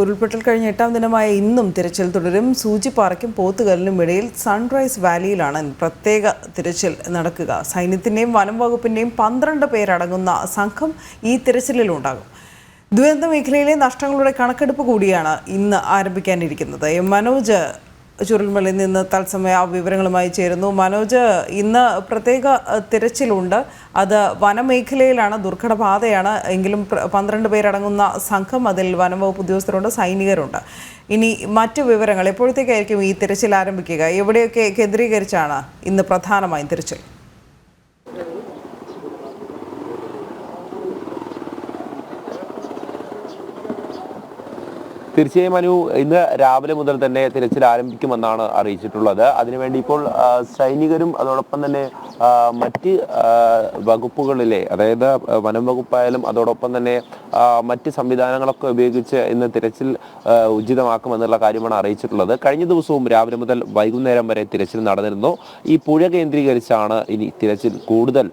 ഉരുൾപൊട്ടൽ കഴിഞ്ഞ എട്ടാം ദിനമായ ഇന്നും തിരച്ചിൽ തുടരും. സൂചിപ്പാറയ്ക്കും പോത്തുകല്ലിനും ഇടയിൽ സൺറൈസ് വാലിയിലാണ് പ്രത്യേക തിരച്ചിൽ നടക്കുക. സൈന്യത്തിന്റെയും വനം വകുപ്പിന്റെയും പന്ത്രണ്ട് പേരടങ്ങുന്ന സംഘം ഈ തിരച്ചിലിലുണ്ടാകും ദുരന്ത മേഖലയിലെ നഷ്ടങ്ങളുടെ കണക്കെടുപ്പ് കൂടിയാണ് ഇന്ന് ആരംഭിക്കാനിരിക്കുന്നത്. എം മനോജ് ചുരുൾമലയിൽ നിന്ന് തത്സമയ വിവരങ്ങളുമായി ചേരുന്നു. മനോജ് ഇന്ന് പ്രത്യേക തിരച്ചിലുണ്ട്. അത് വനമേഖലയിലാണ് ദുർഘടപാതയാണ് എങ്കിലും പന്ത്രണ്ട് പേരടങ്ങുന്ന സംഘം അതിൽ വനംവകുപ്പ് ഉദ്യോഗസ്ഥരുണ്ട് സൈനികരുണ്ട്. ഇനി മറ്റു വിവരങ്ങൾ എപ്പോഴത്തേക്കായിരിക്കും ഈ തിരച്ചിൽ ആരംഭിക്കുക? എവിടെയൊക്കെ കേന്ദ്രീകരിച്ചാണ് ഇന്ന് പ്രധാനമായും തിരച്ചിൽ? തീർച്ചയായും അനു ഇന്ന് രാവിലെ മുതൽ തന്നെ തിരച്ചിൽ ആരംഭിക്കുമെന്നാണ് അറിയിച്ചിട്ടുള്ളത്. അതിനുവേണ്ടി ഇപ്പോൾ സൈനികരും അതോടൊപ്പം തന്നെ മറ്റ് വകുപ്പുകളിലെ അതായത് വനം വകുപ്പായാലും അതോടൊപ്പം തന്നെ മറ്റ് സംവിധാനങ്ങളൊക്കെ ഉപയോഗിച്ച് ഇന്ന് തിരച്ചിൽ ഉചിതമാക്കുമെന്നുള്ള കാര്യമാണ് അറിയിച്ചിട്ടുള്ളത്. കഴിഞ്ഞ ദിവസവും രാവിലെ മുതൽ വൈകുന്നേരം വരെ തിരച്ചിൽ നടന്നിരുന്നു. ഈ പുഴ കേന്ദ്രീകരിച്ചാണ് ഇനി തിരച്ചിൽ കൂടുതൽ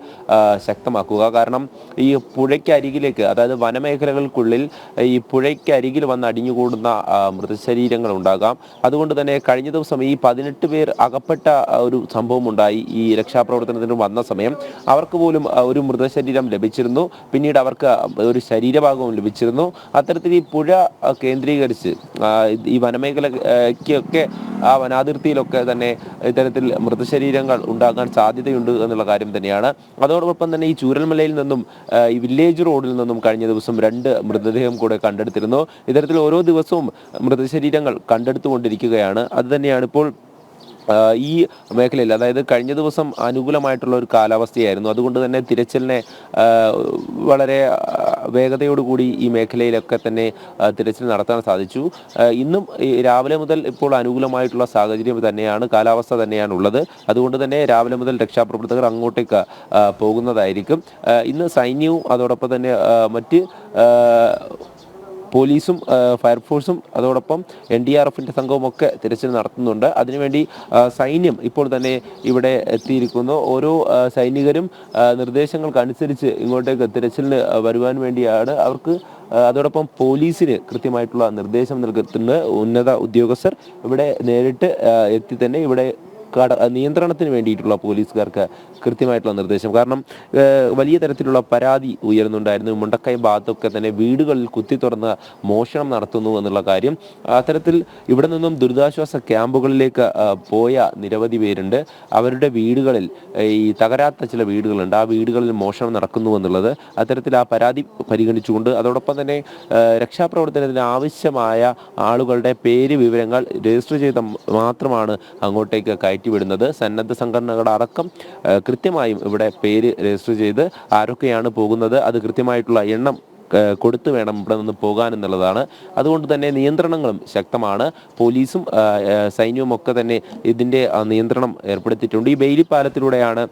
ശക്തമാക്കുക. കാരണം ഈ പുഴയ്ക്കരികിലേക്ക് അതായത് വനമേഖലകൾക്കുള്ളിൽ ഈ പുഴയ്ക്കരികിൽ വന്ന് അടിഞ്ഞുകൂടുന്ന ആ, മൃതശരീരങ്ങൾ ഉണ്ടാകാം അതുകൊണ്ട് തന്നെ കഴിഞ്ഞ ദിവസം ഈ പതിനെട്ട് പേർ അകപ്പെട്ട ഒരു സംഭവം ഉണ്ടായി ഈ രക്ഷാപ്രവർത്തനത്തിന് വന്ന സമയം. അവർക്ക് പോലും ഒരു മൃതശരീരം ലഭിച്ചിരുന്നു. പിന്നീട് അവർക്ക് ഒരു ശരീരഭാഗവും ലഭിച്ചിരുന്നു. അത്തരത്തിൽ ഈ പുഴ കേന്ദ്രീകരിച്ച് ഈ വനമേഖലയ്ക്കൊക്കെ ആ വനാതിർത്തിയിലൊക്കെ തന്നെ ഇത്തരത്തിൽ മൃതശരീരങ്ങൾ ഉണ്ടാകാൻ സാധ്യതയുണ്ട് എന്നുള്ള കാര്യം തന്നെയാണ്. അതോടൊപ്പം തന്നെ ഈ ചൂരൽമലയിൽ നിന്നും ഈ വില്ലേജ് റോഡിൽ നിന്നും കഴിഞ്ഞ ദിവസം രണ്ട് മൃതദേഹം കൂടെ കണ്ടെടുത്തിരുന്നു. ഇത്തരത്തിൽ ഓരോ ദിവസവും മൃതശരീരങ്ങൾ കണ്ടെടുത്തുകൊണ്ടിരിക്കുകയാണ്. അത് തന്നെയാണ് ഇപ്പോൾ ഈ മേഖലയിൽ അതായത് കഴിഞ്ഞ ദിവസം അനുകൂലമായിട്ടുള്ള ഒരു കാലാവസ്ഥയായിരുന്നു. അതുകൊണ്ട് തന്നെ തിരച്ചിലിനെ വളരെ വേഗതയോടുകൂടി ഈ മേഖലയിലൊക്കെ തന്നെ തിരച്ചിൽ നടത്താൻ സാധിച്ചു. ഇന്നും രാവിലെ മുതൽ ഇപ്പോൾ അനുകൂലമായിട്ടുള്ള സാഹചര്യം തന്നെയാണ് കാലാവസ്ഥ തന്നെയാണ് ഉള്ളത് അതുകൊണ്ട് തന്നെ രാവിലെ മുതൽ രക്ഷാപ്രവർത്തകർ അങ്ങോട്ടേക്ക് പോകുന്നതായിരിക്കും. ഇന്ന് സൈന്യവും അതോടൊപ്പം തന്നെ മറ്റ് പോലീസും ഫയർഫോഴ്സും അതോടൊപ്പം എൻ ഡി ആർ എഫിന്റെ സംഘവും ഒക്കെ തിരച്ചിൽ നടത്തുന്നുണ്ട്. അതിനുവേണ്ടി സൈന്യം ഇപ്പോൾ തന്നെ ഇവിടെ എത്തിയിരിക്കുന്നു. ഓരോ സൈനികരും നിർദ്ദേശങ്ങൾക്കനുസരിച്ച് ഇങ്ങോട്ടേക്ക് തിരച്ചിലിന് വരുവാൻ വേണ്ടിയാണ് അവർക്ക് അതോടൊപ്പം പോലീസിന് കൃത്യമായിട്ടുള്ള നിർദ്ദേശം നൽകുന്ന ഉന്നത ഉദ്യോഗസ്ഥർ ഇവിടെ നേരിട്ട് എത്തി തന്നെ ഇവിടെ നിയന്ത്രണത്തിന് വേണ്ടിയിട്ടുള്ള പോലീസുകാർക്ക് കൃത്യമായിട്ടുള്ള നിർദ്ദേശം. കാരണം വലിയ തരത്തിലുള്ള പരാതി ഉയരുന്നുണ്ടായിരുന്നു. മുണ്ടക്കൈ ഭാഗത്തൊക്കെ തന്നെ വീടുകളിൽ കുത്തി തുറന്ന് മോഷണം നടത്തുന്നു എന്നുള്ള കാര്യം. അത്തരത്തിൽ ഇവിടെ നിന്നും ദുരിതാശ്വാസ ക്യാമ്പുകളിലേക്ക് പോയ നിരവധി പേരുണ്ട്. അവരുടെ വീടുകളിൽ ഈ തകരാത്ത ചില വീടുകളുണ്ട്. ആ വീടുകളിൽ മോഷണം നടക്കുന്നു എന്നുള്ളത് അത്തരത്തിൽ ആ പരാതി പരിഗണിച്ചുകൊണ്ട് അതോടൊപ്പം തന്നെ രക്ഷാപ്രവർത്തനത്തിന് ആവശ്യമായ ആളുകളുടെ പേര് വിവരങ്ങൾ രജിസ്റ്റർ ചെയ്ത മാത്രമാണ് അങ്ങോട്ടേക്ക് കയറ്റിവിടുന്നത്. സന്നദ്ധ സംഘടനകളുടെ അടക്കം കൃത്യമായും ഇവിടെ പേര് രജിസ്റ്റർ ചെയ്ത് ആരൊക്കെയാണ് പോകുന്നത് അത് കൃത്യമായിട്ടുള്ള എണ്ണം കൊടുത്തു വേണം ഇവിടെ നിന്ന് പോകാൻ എന്നുള്ളതാണ് അതുകൊണ്ട് തന്നെ നിയന്ത്രണങ്ങളും ശക്തമാണ്. പോലീസും സൈന്യവും ഒക്കെ തന്നെ ഇതിന്റെ നിയന്ത്രണം ഏർപ്പെടുത്തിയിട്ടുണ്ട്. ഈ ബെയിലി പാലത്തിലൂടെയാണ്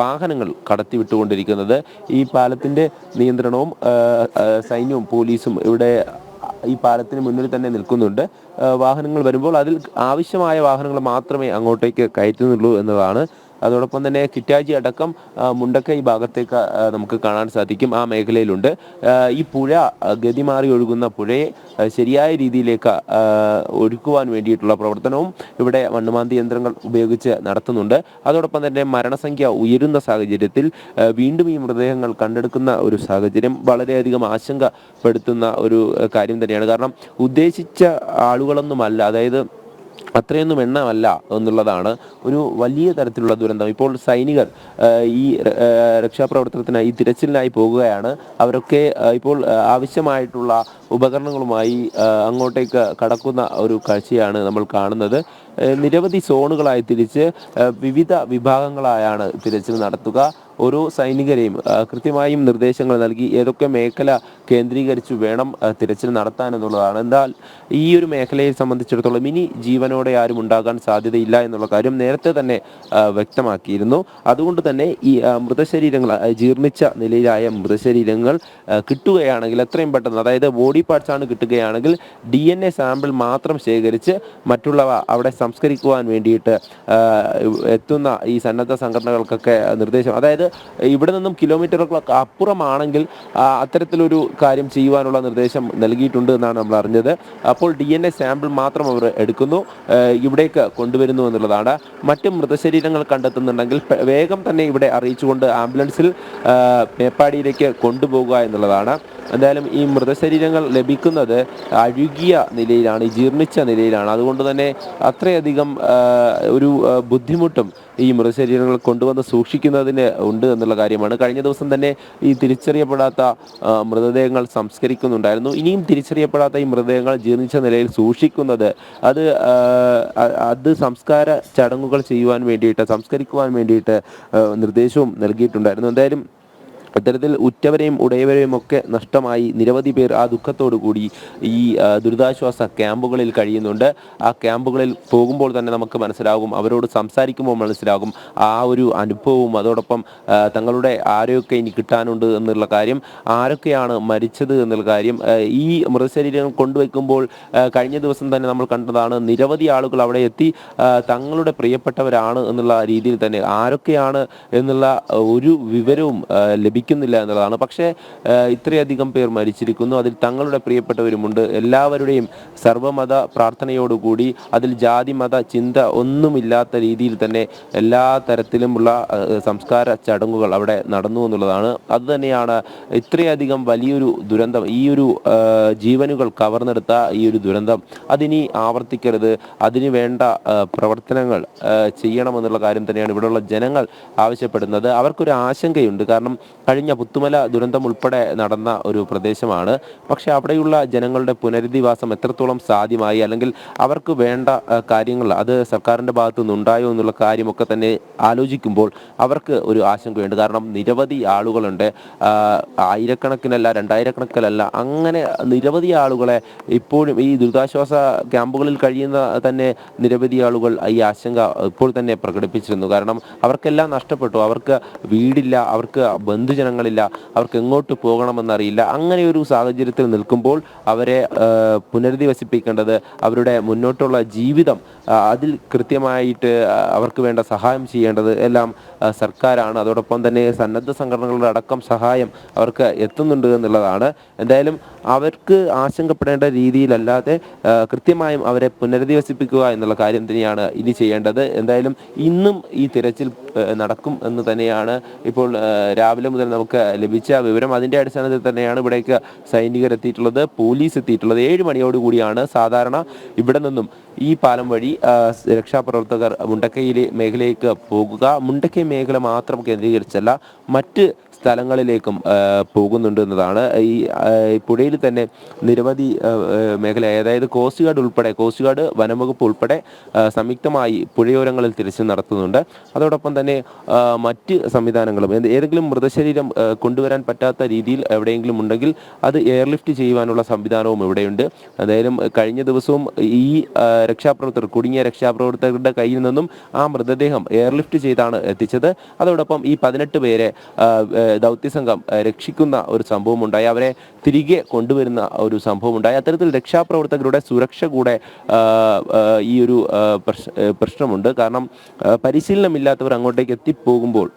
വാഹനങ്ങൾ കടത്തിവിട്ടുകൊണ്ടിരിക്കുന്നത്. ഈ പാലത്തിന്റെ നിയന്ത്രണവും സൈന്യവും പോലീസും ഇവിടെ ഈ പാലത്തിന് മുന്നിൽ തന്നെ നിൽക്കുന്നുണ്ട്. വാഹനങ്ങൾ വരുമ്പോൾ അതിൽ ആവശ്യമായ വാഹനങ്ങൾ മാത്രമേ അങ്ങോട്ടേക്ക് കയറ്റുന്നുള്ളൂ എന്നതാണ് അതോടൊപ്പം തന്നെ കിറ്റാജി അടക്കം മുണ്ടക്കൈ ഭാഗത്തേക്ക് നമുക്ക് കാണാൻ സാധിക്കും ആ മേഖലയിലുണ്ട്. ഈ പുഴ ഗതി മാറി ഒഴുകുന്ന പുഴയെ ശരിയായ രീതിയിലേക്ക് ഒഴുക്കുവാൻ വേണ്ടിയിട്ടുള്ള പ്രവർത്തനവും ഇവിടെ മണ്ണുമാന്തി യന്ത്രങ്ങൾ ഉപയോഗിച്ച് നടത്തുന്നുണ്ട്. അതോടൊപ്പം തന്നെ മരണസംഖ്യ ഉയരുന്ന സാഹചര്യത്തിൽ വീണ്ടും ഈ മൃതദേഹങ്ങൾ കണ്ടെടുക്കുന്ന ഒരു സാഹചര്യം വളരെയധികം ആശങ്കപ്പെടുത്തുന്ന ഒരു കാര്യം തന്നെയാണ്. കാരണം ഉദ്ദേശിച്ച ആളുകളൊന്നുമല്ല. അതായത് അത്രയൊന്നും എണ്ണമല്ല എന്നുള്ളതാണ് ഒരു വലിയ തരത്തിലുള്ള ദുരന്തം. ഇപ്പോൾ സൈനികർ ഈ രക്ഷാപ്രവർത്തനത്തിനായി ഈ തിരച്ചിലിനായി പോകുകയാണ്. അവരൊക്കെ ഇപ്പോൾ ആവശ്യമായിട്ടുള്ള ഉപകരണങ്ങളുമായി അങ്ങോട്ടേക്ക് കടക്കുന്ന ഒരു കാഴ്ചയാണ് നമ്മൾ കാണുന്നത്. നിരവധി സോണുകളായി തിരിച്ച് വിവിധ വിഭാഗങ്ങളായാണ് തിരച്ചിൽ നടത്തുക. ഓരോ സൈനികരെയും കൃത്യമായും നിർദ്ദേശങ്ങൾ നൽകി ഏതൊക്കെ മേഖല കേന്ദ്രീകരിച്ച് വേണം തിരച്ചിൽ നടത്താൻ എന്നുള്ളതാണ്. എന്നാൽ ഈ ഒരു മേഖലയെ സംബന്ധിച്ചിടത്തോളം ഇനി ജീവനോടെ ആരും ഉണ്ടാകാൻ സാധ്യതയില്ല എന്നുള്ള കാര്യം നേരത്തെ തന്നെ വ്യക്തമാക്കിയിരുന്നു. അതുകൊണ്ട് തന്നെ ഈ മൃതശരീരങ്ങൾ ജീർണിച്ച നിലയിലായ മൃതശരീരങ്ങൾ കിട്ടുകയാണെങ്കിൽ എത്രയും പെട്ടെന്ന് അതായത് ബോഡി പാർട്സ് ആണ് കിട്ടുകയാണെങ്കിൽ ഡി സാമ്പിൾ മാത്രം ശേഖരിച്ച് മറ്റുള്ളവ അവിടെ സംസ്കരിക്കുവാൻ വേണ്ടിയിട്ട് എത്തുന്ന ഈ സന്നദ്ധ സംഘടനകൾക്കൊക്കെ നിർദ്ദേശം. അതായത് ഇവിടെ നിന്നും കിലോമീറ്ററുകളൊക്കെ അപ്പുറമാണെങ്കിൽ അത്തരത്തിലൊരു കാര്യം ചെയ്യുവാനുള്ള നിർദ്ദേശം നൽകിയിട്ടുണ്ട് എന്നാണ് നമ്മൾ അറിഞ്ഞത്. അപ്പോൾ ഡി എൻ എ സാമ്പിൾ മാത്രം അവർ എടുക്കുന്നു ഇവിടേക്ക് കൊണ്ടുവരുന്നു എന്നുള്ളതാണ്. മറ്റ് മൃതശരീരങ്ങൾ കണ്ടെത്തുന്നുണ്ടെങ്കിൽ വേഗം തന്നെ ഇവിടെ അറിയിച്ചുകൊണ്ട് ആംബുലൻസിൽ മേപ്പാടിയിലേക്ക് കൊണ്ടുപോകുക എന്നുള്ളതാണ്. എന്തായാലും ഈ മൃതശരീരങ്ങൾ ലഭിക്കുന്നത് അഴുകിയ നിലയിലാണ് ജീർണിച്ച നിലയിലാണ്. അതുകൊണ്ട് തന്നെ അത്രയധികം ആ, ഒരു ബുദ്ധിമുട്ടും ഈ മൃതശരീരങ്ങൾ കൊണ്ടുവന്ന് സൂക്ഷിക്കുന്നതിന് ഉണ്ട് എന്നുള്ള കാര്യമാണ്. കഴിഞ്ഞ ദിവസം തന്നെ ഈ തിരിച്ചറിയപ്പെടാത്ത മൃതദേഹങ്ങൾ സംസ്കരിക്കുന്നുണ്ടായിരുന്നു. ഇനിയും തിരിച്ചറിയപ്പെടാത്ത ഈ മൃതദേഹങ്ങൾ ജീർണിച്ച നിലയിൽ സൂക്ഷിക്കുന്നത് അത് അത് സംസ്കാര ചടങ്ങുകൾ ചെയ്യുവാൻ വേണ്ടിയിട്ട് സംസ്കരിക്കുവാൻ വേണ്ടിയിട്ട് നിർദ്ദേശവും നൽകിയിട്ടുണ്ടായിരുന്നു. എന്തായാലും ഇത്തരത്തിൽ ഉറ്റവരെയും ഉടയവരെയും ഒക്കെ നഷ്ടമായി നിരവധി പേർ ആ കൂടി ഈ ദുരിതാശ്വാസ ക്യാമ്പുകളിൽ കഴിയുന്നുണ്ട്. ആ ക്യാമ്പുകളിൽ പോകുമ്പോൾ തന്നെ നമുക്ക് മനസ്സിലാകും അവരോട് സംസാരിക്കുമ്പോൾ മനസ്സിലാകും ആ ഒരു അനുഭവവും അതോടൊപ്പം തങ്ങളുടെ ആരെയൊക്കെ ഇനി കിട്ടാനുണ്ട് എന്നുള്ള കാര്യം. ആരൊക്കെയാണ് മരിച്ചത് എന്നുള്ള കാര്യം ഈ മൃതശരീരം കൊണ്ടുവയ്ക്കുമ്പോൾ കഴിഞ്ഞ ദിവസം തന്നെ നമ്മൾ കണ്ടതാണ് നിരവധി ആളുകൾ അവിടെ എത്തി തങ്ങളുടെ പ്രിയപ്പെട്ടവരാണ് എന്നുള്ള രീതിയിൽ തന്നെ ആരൊക്കെയാണ് എന്നുള്ള ഒരു വിവരവും ആ, ലഭിക്കുന്നില്ല എന്നുള്ളതാണ്. പക്ഷേ ഇത്രയധികം പേർ മരിച്ചിരിക്കുന്നു. അതിൽ തങ്ങളുടെ പ്രിയപ്പെട്ടവരുമുണ്ട്. എല്ലാവരുടെയും സർവമത പ്രാർത്ഥനയോടുകൂടി അതിൽ ജാതി മത ചിന്ത ഒന്നുമില്ലാത്ത രീതിയിൽ തന്നെ എല്ലാ തരത്തിലുമുള്ള സംസ്കാര ചടങ്ങുകൾ അവിടെ നടന്നു എന്നുള്ളതാണ്. അതുതന്നെയാണ് ഇത്രയധികം വലിയൊരു ദുരന്തം ഈ ഒരു ജീവനുകൾ കവർന്നെടുത്ത ഈ ഒരു ദുരന്തം. അതിനി ആവർത്തിക്കരുത്. അതിന് വേണ്ട പ്രവർത്തനങ്ങൾ ചെയ്യണമെന്നുള്ള കാര്യം തന്നെയാണ് ഇവിടെയുള്ള ജനങ്ങൾ ആവശ്യപ്പെടുന്നത്. അവർക്കൊരു ആശങ്കയുണ്ട്. കാരണം കഴിഞ്ഞ പുത്തുമല ദുരന്തം ഉൾപ്പെടെ നടന്ന ഒരു പ്രദേശമാണ്. പക്ഷെ അവിടെയുള്ള ജനങ്ങളുടെ പുനരധിവാസം എത്രത്തോളം സാധ്യമായി? അല്ലെങ്കിൽ അവർക്ക് വേണ്ട കാര്യങ്ങൾ അത് സർക്കാരിന്റെ ഭാഗത്തു നിന്നുണ്ടായോ എന്നുള്ള കാര്യമൊക്കെ തന്നെ ആലോചിക്കുമ്പോൾ അവർക്ക് ഒരു ആശങ്കയുണ്ട്. കാരണം നിരവധി ആളുകളുണ്ട്. ആയിരക്കണക്കിനല്ല രണ്ടായിരക്കണക്കിനല്ല അങ്ങനെ നിരവധി ആളുകളെ ഇപ്പോഴും ഈ ദുരിതാശ്വാസ ക്യാമ്പുകളിൽ കഴിയുന്ന തന്നെ നിരവധി ആളുകൾ ഈ ആശങ്ക ഇപ്പോൾ തന്നെ പ്രകടിപ്പിച്ചിരുന്നു. കാരണം അവർക്കെല്ലാം നഷ്ടപ്പെട്ടു. അവർക്ക് വീടില്ല അവർക്ക് ബന്ധുജനങ്ങളില്ല അവർക്ക് എങ്ങോട്ട് പോകണമെന്നറിയില്ല. അങ്ങനെ ഒരു സാഹചര്യത്തിൽ നിൽക്കുമ്പോൾ അവരെ പുനരധിവസിപ്പിക്കേണ്ടത് അവരുടെ മുന്നോട്ടുള്ള ജീവിതം അതിൽ കൃത്യമായിട്ട് അവർക്ക് വേണ്ട സഹായം ചെയ്യേണ്ടത് എല്ലാം സർക്കാരാണ്. അതോടൊപ്പം തന്നെ സന്നദ്ധ സംഘടനകളുടെ അടക്കം സഹായം അവർക്ക് എത്തുന്നുണ്ട് എന്നുള്ളതാണ്. എന്തായാലും അവർക്ക് ആശങ്കപ്പെടേണ്ട രീതിയിലല്ലാതെ കൃത്യമായും അവരെ പുനരധിവസിപ്പിക്കുക എന്നുള്ള കാര്യം തന്നെയാണ് ഇനി ചെയ്യേണ്ടത്. എന്തായാലും ഇന്നും ഈ തിരച്ചിൽ നടക്കും എന്ന് തന്നെയാണ് ഇപ്പോൾ രാവിലെ മുതൽ നമുക്ക് ലഭിച്ച വിവരം അതിന്റെ അടിസ്ഥാനത്തിൽ തന്നെയാണ് ഇവിടേക്ക് സൈനികർ എത്തിയിട്ടുള്ളത് പോലീസ് എത്തിയിട്ടുള്ളത്. ഏഴ് മണിയോടുകൂടിയാണ് സാധാരണ ഇവിടെ നിന്നും ഈ പാലം വഴി രക്ഷാപ്രവർത്തകർ മുണ്ടക്കയിലെ മേഖലയിലേക്ക് പോകുക. മുണ്ടക്കൈ മേഖല മാത്രം കേന്ദ്രീകരിച്ചല്ല മറ്റ് സ്ഥലങ്ങളിലേക്കും പോകുന്നുണ്ട് എന്നതാണ് ഈ പുഴയിൽ തന്നെ നിരവധി മേഖല അതായത് കോസ്റ്റ് ഗാർഡ് ഉൾപ്പെടെ കോസ്റ്റ് ഗാർഡ് വനംവകുപ്പ് ഉൾപ്പെടെ സംയുക്തമായി പുഴയോരങ്ങളിൽ തിരച്ചിൽ നടത്തുന്നുണ്ട്. അതോടൊപ്പം തന്നെ മറ്റ് സംവിധാനങ്ങളും ഏത് ഏതെങ്കിലും മൃതശരീരം കൊണ്ടുവരാൻ പറ്റാത്ത രീതിയിൽ എവിടെയെങ്കിലും ഉണ്ടെങ്കിൽ അത് എയർലിഫ്റ്റ് ചെയ്യുവാനുള്ള സംവിധാനവും ഇവിടെയുണ്ട്. എന്തായാലും കഴിഞ്ഞ ദിവസവും ഈ രക്ഷാപ്രവർത്തകർ കുടുങ്ങിയ രക്ഷാപ്രവർത്തകരുടെ കയ്യിൽ നിന്നും ആ മൃതദേഹം എയർലിഫ്റ്റ് ചെയ്താണ് എത്തിച്ചത്. അതോടൊപ്പം ഈ പതിനെട്ട് പേരെ ദൗത്യസംഘം രക്ഷിക്കുന്ന ഒരു സംഭവം ഉണ്ടായി അവരെ തിരികെ കൊണ്ടുവരുന്ന ഒരു സംഭവം ഉണ്ടായി അത്തരത്തിൽ രക്ഷാപ്രവർത്തകരുടെ സുരക്ഷ കൂടെ ഈ ഒരു പ്രശ്നമുണ്ട്. കാരണം പരിശീലനമില്ലാത്തവർ അങ്ങോട്ടേക്ക് എത്തിപ്പോകുമ്പോൾ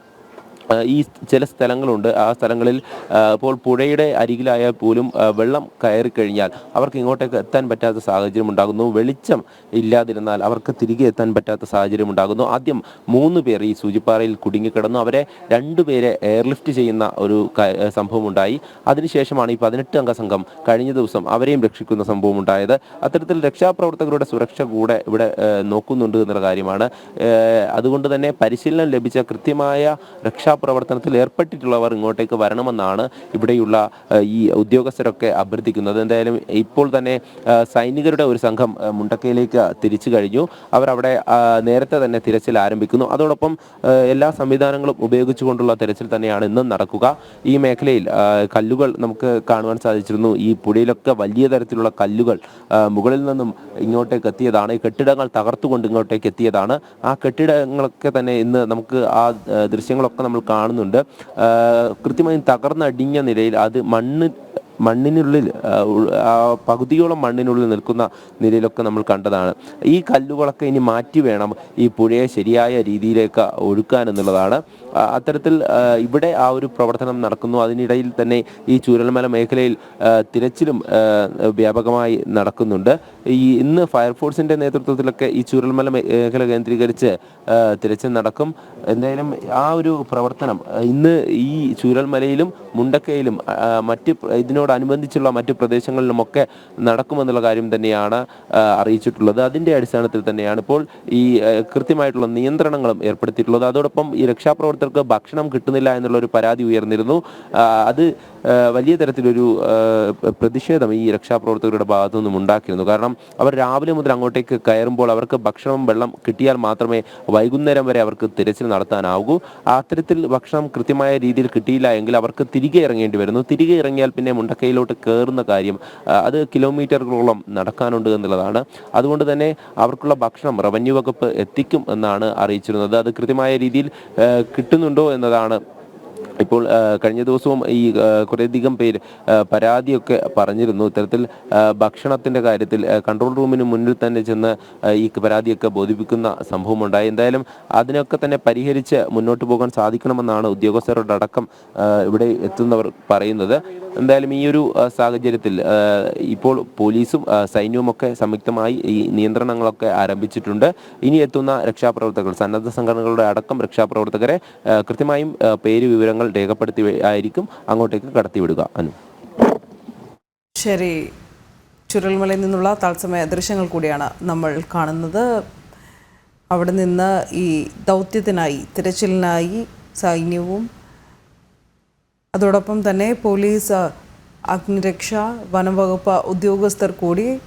ഈ ചില സ്ഥലങ്ങളുണ്ട്. ആ സ്ഥലങ്ങളിൽ ഇപ്പോൾ പുഴയുടെ അരികിലായാൽ പോലും വെള്ളം കയറി കഴിഞ്ഞാൽ അവർക്ക് ഇങ്ങോട്ടേക്ക് എത്താൻ പറ്റാത്ത സാഹചര്യം ഉണ്ടാകുന്നു. വെളിച്ചം ഇല്ലാതിരുന്നാൽ അവർക്ക് തിരികെ എത്താൻ പറ്റാത്ത സാഹചര്യം ഉണ്ടാകുന്നു. ആദ്യം മൂന്ന് പേർ ഈ സൂചിപ്പാറയിൽ കുടുങ്ങിക്കിടന്നു. അവരെ രണ്ടുപേരെ എയർലിഫ്റ്റ് ചെയ്യുന്ന ഒരു സംഭവം ഉണ്ടായി അതിനുശേഷമാണ് ഈ പതിനെട്ട് അംഗ സംഘം കഴിഞ്ഞ ദിവസം അവരെയും രക്ഷിക്കുന്ന സംഭവം ഉണ്ടായത് അത്തരത്തിൽ രക്ഷാപ്രവർത്തകരുടെ സുരക്ഷ കൂടെ ഇവിടെ നോക്കുന്നുണ്ട് എന്നുള്ള കാര്യമാണ്. അതുകൊണ്ട് തന്നെ പരിശീലനം ലഭിച്ച കൃത്യമായ രക്ഷാപ്രവർത്തനത്തിൽ ഏർപ്പെട്ടിട്ടുള്ളവർ ഇങ്ങോട്ടേക്ക് വരണമെന്നാണ് ഇവിടെയുള്ള ഈ ഉദ്യോഗസ്ഥരൊക്കെ അഭ്യർത്ഥിക്കുന്നത്. എന്തായാലും ഇപ്പോൾ തന്നെ സൈനികരുടെ ഒരു സംഘം മുണ്ടക്കയിലേക്ക് തിരിച്ചു കഴിഞ്ഞു. അവരവിടെ നേരത്തെ തന്നെ തിരച്ചിൽ ആരംഭിക്കുന്നു. അതോടൊപ്പം എല്ലാ സംവിധാനങ്ങളും ഉപയോഗിച്ചുകൊണ്ടുള്ള തിരച്ചിൽ തന്നെയാണ് ഇന്നും നടക്കുക. ഈ മേഖലയിൽ കല്ലുകൾ നമുക്ക് കാണുവാൻ സാധിച്ചിരുന്നു. ഈ പുഴയിലൊക്കെ വലിയ തരത്തിലുള്ള കല്ലുകൾ മുകളിൽ നിന്നും ഇങ്ങോട്ടേക്ക് എത്തിയതാണ്. ഈ കെട്ടിടങ്ങൾ തകർത്തുകൊണ്ട് ഇങ്ങോട്ടേക്ക് എത്തിയതാണ്. ആ കെട്ടിടങ്ങളൊക്കെ തന്നെ ഇന്ന് നമുക്ക് ആ, ദൃശ്യങ്ങളൊക്കെ നമ്മൾ കാണുന്നുണ്ട്. കൃത്യമായും തകർന്നടിഞ്ഞ നിലയിൽ അത് മണ്ണ് മണ്ണിനുള്ളിൽ പകുതിയോളം മണ്ണിനുള്ളിൽ നിൽക്കുന്ന നിലയിലൊക്കെ നമ്മൾ കണ്ടതാണ്. ഈ കല്ലുകളൊക്കെ ഇനി മാറ്റി വേണം ഈ പുഴയെ ശരിയായ രീതിയിലേക്ക് ഒഴുക്കാൻ എന്നുള്ളതാണ്. അത്തരത്തിൽ ഇവിടെ ആ ഒരു പ്രവർത്തനം നടക്കുന്നു. അതിനിടയിൽ തന്നെ ഈ ചൂരൽമല മേഖലയിൽ തിരച്ചിലും വ്യാപകമായി നടക്കുന്നുണ്ട്. ഈ ഇന്ന് ഫയർഫോഴ്സിന്റെ നേതൃത്വത്തിലൊക്കെ ഈ ചൂരൽമല മേഖല കേന്ദ്രീകരിച്ച് തിരച്ചിൽ നടക്കും. എന്തായാലും ആ ഒരു പ്രവർത്തനം ഇന്ന് ഈ ചൂരൽമലയിലും മുണ്ടക്കയിലും മറ്റ് ഇതിനോടനുബന്ധിച്ചുള്ള മറ്റ് പ്രദേശങ്ങളിലുമൊക്കെ നടക്കുമെന്നുള്ള കാര്യം തന്നെയാണ് അറിയിച്ചിട്ടുള്ളത്. അതിന്റെ അടിസ്ഥാനത്തിൽ തന്നെയാണ് ഇപ്പോൾ ഈ കൃത്യമായിട്ടുള്ള നിയന്ത്രണങ്ങളും ഏർപ്പെടുത്തിയിട്ടുള്ളത്. അതോടൊപ്പം ഈ രക്ഷാപ്രവർത്തകർക്ക് ഭക്ഷണം കിട്ടുന്നില്ല എന്നുള്ള ഒരു പരാതി ഉയർന്നിരുന്നു. അത് വലിയ തരത്തിലൊരു പ്രതിഷേധം ഈ രക്ഷാപ്രവർത്തകരുടെ ഭാഗത്തു നിന്നും ഉണ്ടാക്കിയിരുന്നു. കാരണം അവർ രാവിലെ മുതൽ അങ്ങോട്ടേക്ക് കയറുമ്പോൾ അവർക്ക് ഭക്ഷണം വെള്ളം കിട്ടിയാൽ മാത്രമേ വൈകുന്നേരം വരെ അവർക്ക് തിരച്ചിൽ നടത്താനാവൂ. അത്തരത്തിൽ ഭക്ഷണം കൃത്യമായ രീതിയിൽ കിട്ടിയില്ല എങ്കിൽ അവർക്ക് തിരികെ ഇറങ്ങേണ്ടി വരുന്നു. തിരികെ ഇറങ്ങിയാൽ പിന്നെ മുണ്ടക്കയിലോട്ട് കയറുന്ന കാര്യം അത് കിലോമീറ്ററുകളോളം നടക്കാനുണ്ട് എന്നുള്ളതാണ്. അതുകൊണ്ട് തന്നെ അവർക്കുള്ള ഭക്ഷണം റവന്യൂ വകുപ്പ് എത്തിക്കും എന്നാണ് അറിയിച്ചിരുന്നത്. അത് കൃത്യമായ രീതിയിൽ കിട്ടുന്നുണ്ടോ എന്നതാണ് ഇപ്പോൾ കഴിഞ്ഞ ദിവസവും ഈ കുറേയധികം പേര് പരാതിയൊക്കെ പറഞ്ഞിരുന്നു. ഇത്തരത്തിൽ ഭക്ഷണത്തിന്റെ കാര്യത്തിൽ കൺട്രോൾ റൂമിന് മുന്നിൽ തന്നെ ചെന്ന് ഈ പരാതിയൊക്കെ ബോധിപ്പിക്കുന്ന സംഭവം ഉണ്ടായി എന്തായാലും അതിനൊക്കെ തന്നെ പരിഹരിച്ച് മുന്നോട്ട് പോകാൻ സാധിക്കണമെന്നാണ് ഉദ്യോഗസ്ഥരുടെ അടക്കം ഇവിടെ എത്തുന്നവർ പറയുന്നത്. എന്തായാലും ഈ ഒരു സാഹചര്യത്തിൽ ഇപ്പോൾ പോലീസും സൈന്യവും ഒക്കെ സംയുക്തമായി ഈ നിയന്ത്രണങ്ങളൊക്കെ ആരംഭിച്ചിട്ടുണ്ട്. ഇനി എത്തുന്ന രക്ഷാപ്രവർത്തകർ സന്നദ്ധ സംഘടനകളുടെ അടക്കം രക്ഷാപ്രവർത്തകരെ കൃത്യമായും പേര് വിവരങ്ങൾ രേഖപ്പെടുത്തി ആയിരിക്കും അങ്ങോട്ടേക്ക് കടത്തിവിടുക അനു. ശരി. ചുരൽമലയിൽ നിന്നുള്ള തത്സമയ ദൃശ്യങ്ങൾ കൂടിയാണ് നമ്മൾ കാണുന്നത്. അവിടെ നിന്ന് ഈ ദൗത്യത്തിനായി തിരച്ചിലിനായി സൈന്യവും അതോടൊപ്പം തന്നെ പോലീസ് അഗ്നിരക്ഷ വനംവകുപ്പ് ഉദ്യോഗസ്ഥർ കൂടി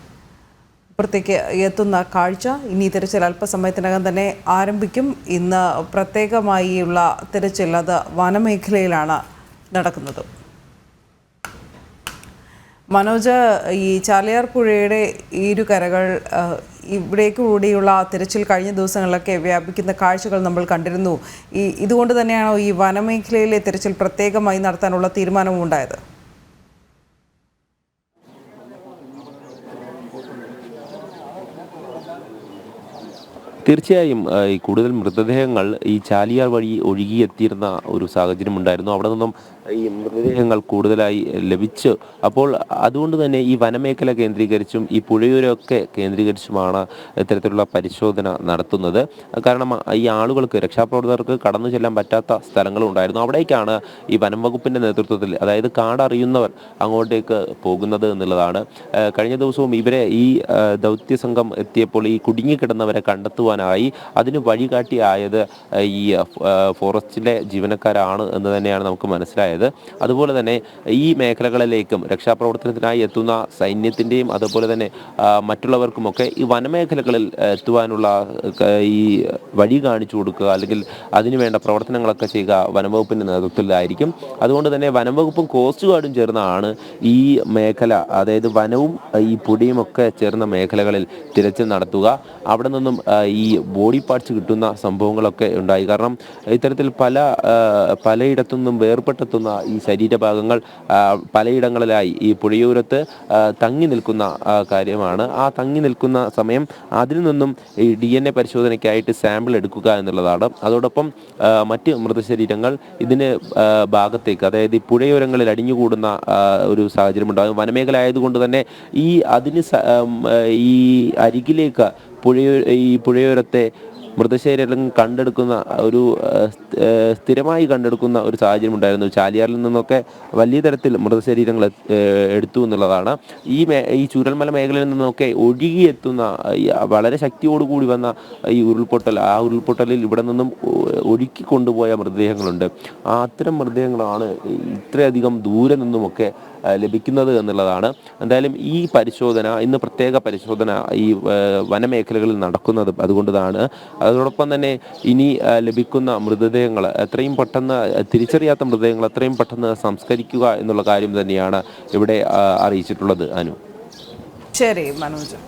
ഇപ്പുറത്തേക്ക് എത്തുന്ന കാഴ്ച ഇനി തിരച്ചിൽ അല്പസമയത്തിനകം തന്നെ ആരംഭിക്കും. ഇന്ന് പ്രത്യേകമായുള്ള തിരച്ചിൽ അത് വനമേഖലയിലാണ് നടക്കുന്നത്. മനോജ് ഈ ചാലിയാർ പുഴയുടെ ഇരുകരകൾ കരകൾ ഇവിടേക്ക് കൂടിയുള്ള തിരച്ചിൽ കഴിഞ്ഞ ദിവസങ്ങളിലൊക്കെ വ്യാപിക്കുന്ന കാഴ്ചകൾ നമ്മൾ കണ്ടിരുന്നു. ഈ ഇതുകൊണ്ട് തന്നെയാണോ ഈ വനമേഖലയിലെ തിരച്ചിൽ പ്രത്യേകമായി നടത്താനുള്ള തീരുമാനവും ഉണ്ടായത് തീർച്ചയായും ഈ കൂടുതൽ മൃതദേഹങ്ങൾ ഈ ചാലിയാർ വഴി ഒഴുകിയെത്തിയിരുന്ന ഒരു സാഹചര്യം ഉണ്ടായിരുന്നു അവിടെ നിന്നും ഈ മൃതദേഹങ്ങൾ കൂടുതലായി ലഭിച്ചു. അപ്പോൾ അതുകൊണ്ട് തന്നെ ഈ വനമേഖല കേന്ദ്രീകരിച്ചും ഈ പുഴയൂരൊക്കെ കേന്ദ്രീകരിച്ചുമാണ് ഇത്തരത്തിലുള്ള പരിശോധന നടത്തുന്നത്. കാരണം ഈ ആളുകൾക്ക് രക്ഷാപ്രവർത്തകർക്ക് കടന്നു ചെല്ലാൻ പറ്റാത്ത സ്ഥലങ്ങളുണ്ടായിരുന്നു. അവിടേക്കാണ് ഈ വനം വകുപ്പിന്റെ നേതൃത്വത്തിൽ അതായത് കാടറിയുന്നവർ അങ്ങോട്ടേക്ക് പോകുന്നത് എന്നുള്ളതാണ്. കഴിഞ്ഞ ദിവസവും ഇവരെ ഈ ദൗത്യ സംഘം എത്തിയപ്പോൾ ഈ കുടുങ്ങിക്കിടന്നവരെ കണ്ടെത്തുവാനായി അതിന് വഴികാട്ടിയായത് ഈ ഫോറസ്റ്റിലെ ജീവനക്കാരാണ് എന്ന് തന്നെയാണ് നമുക്ക് മനസ്സിലായത്. അതുപോലെ തന്നെ ഈ മേഖലകളിലേക്കും രക്ഷാപ്രവർത്തനത്തിനായി എത്തുന്ന സൈന്യത്തിന്റെയും അതുപോലെ തന്നെ മറ്റുള്ളവർക്കുമൊക്കെ ഈ വനമേഖലകളിൽ എത്തുവാനുള്ള ഈ വഴി കാണിച്ചു കൊടുക്കുക അല്ലെങ്കിൽ അതിനുവേണ്ട പ്രവർത്തനങ്ങളൊക്കെ ചെയ്യുക വനംവകുപ്പിന്റെ നേതൃത്വത്തിലായിരിക്കും. അതുകൊണ്ട് തന്നെ വനംവകുപ്പും കോസ്റ്റ് ഗാർഡും ചേർന്നാണ് ഈ മേഖല അതായത് വനവും ഈ പുടിയും ഒക്കെ ചേർന്ന മേഖലകളിൽ തിരച്ചിൽ നടത്തുക. അവിടെ നിന്നും ഈ ബോഡി പാർട്സ് കിട്ടുന്ന സംഭവങ്ങളൊക്കെ ഉണ്ടായി. കാരണം ഇത്തരത്തിൽ പല പലയിടത്തു നിന്നും വേർപെട്ടെത്തുന്ന ഈ ശരീരഭാഗങ്ങൾ പലയിടങ്ങളിലായി ഈ പുഴയോരത്ത് തങ്ങി നിൽക്കുന്ന കാര്യമാണ്. ആ തങ്ങി നിൽക്കുന്ന സമയം അതിൽ നിന്നും ഈ ഡി എൻ എ പരിശോധനയ്ക്കായിട്ട് സാമ്പിൾ എടുക്കുക എന്നുള്ളതാണ്. അതോടൊപ്പം മറ്റ് മൃതശരീരങ്ങൾ ഇതിന് ഭാഗത്തേക്ക് അതായത് ഈ പുഴയോരങ്ങളിൽ അടിഞ്ഞുകൂടുന്ന ഒരു സാഹചര്യം ഉണ്ടാകും. വനമേഖല ആയതുകൊണ്ട് തന്നെ ഈ അതിന് ഈ അരികിലേക്ക് പുഴയോ ഈ പുഴയോരത്തെ മൃതശരീരം കണ്ടെടുക്കുന്ന ഒരു സ്ഥിരമായി കണ്ടെടുക്കുന്ന ഒരു സാഹചര്യം ഉണ്ടായിരുന്നു. ചാലിയാറിൽ നിന്നൊക്കെ വലിയ തരത്തിൽ മൃതശരീരങ്ങൾ എടുത്തു എന്നുള്ളതാണ്. ഈ ഈ ചൂരൽമല മേഖലയിൽ നിന്നൊക്കെ ഒഴുകിയെത്തുന്ന വളരെ ശക്തിയോടുകൂടി വന്ന ഈ ഉരുൾപൊട്ടൽ ആ ഉരുൾപൊട്ടലിൽ ഇവിടെ നിന്നും ഒഴുക്കി കൊണ്ടുപോയ മൃതദേഹങ്ങളുണ്ട്. ആ അത്തരം മൃതദേഹങ്ങളാണ് ഇത്രയധികം ദൂരെ നിന്നുമൊക്കെ ലഭിക്കുന്നത് എന്നുള്ളതാണ്. എന്തായാലും ഈ പരിശോധന ഇന്ന് പ്രത്യേക പരിശോധന ഈ വനമേഖലകളിൽ നടക്കുന്നത് അതുകൊണ്ടാണ്. അതോടൊപ്പം തന്നെ ഇനി ലഭിക്കുന്ന മൃതദേഹങ്ങൾ എത്രയും പെട്ടെന്ന് തിരിച്ചറിയാത്ത മൃതദേഹങ്ങൾ എത്രയും പെട്ടെന്ന് സംസ്കരിക്കുക എന്നുള്ള കാര്യം തന്നെയാണ് ഇവിടെ അറിയിച്ചിട്ടുള്ളത് അനു. ശരി മനോജ്.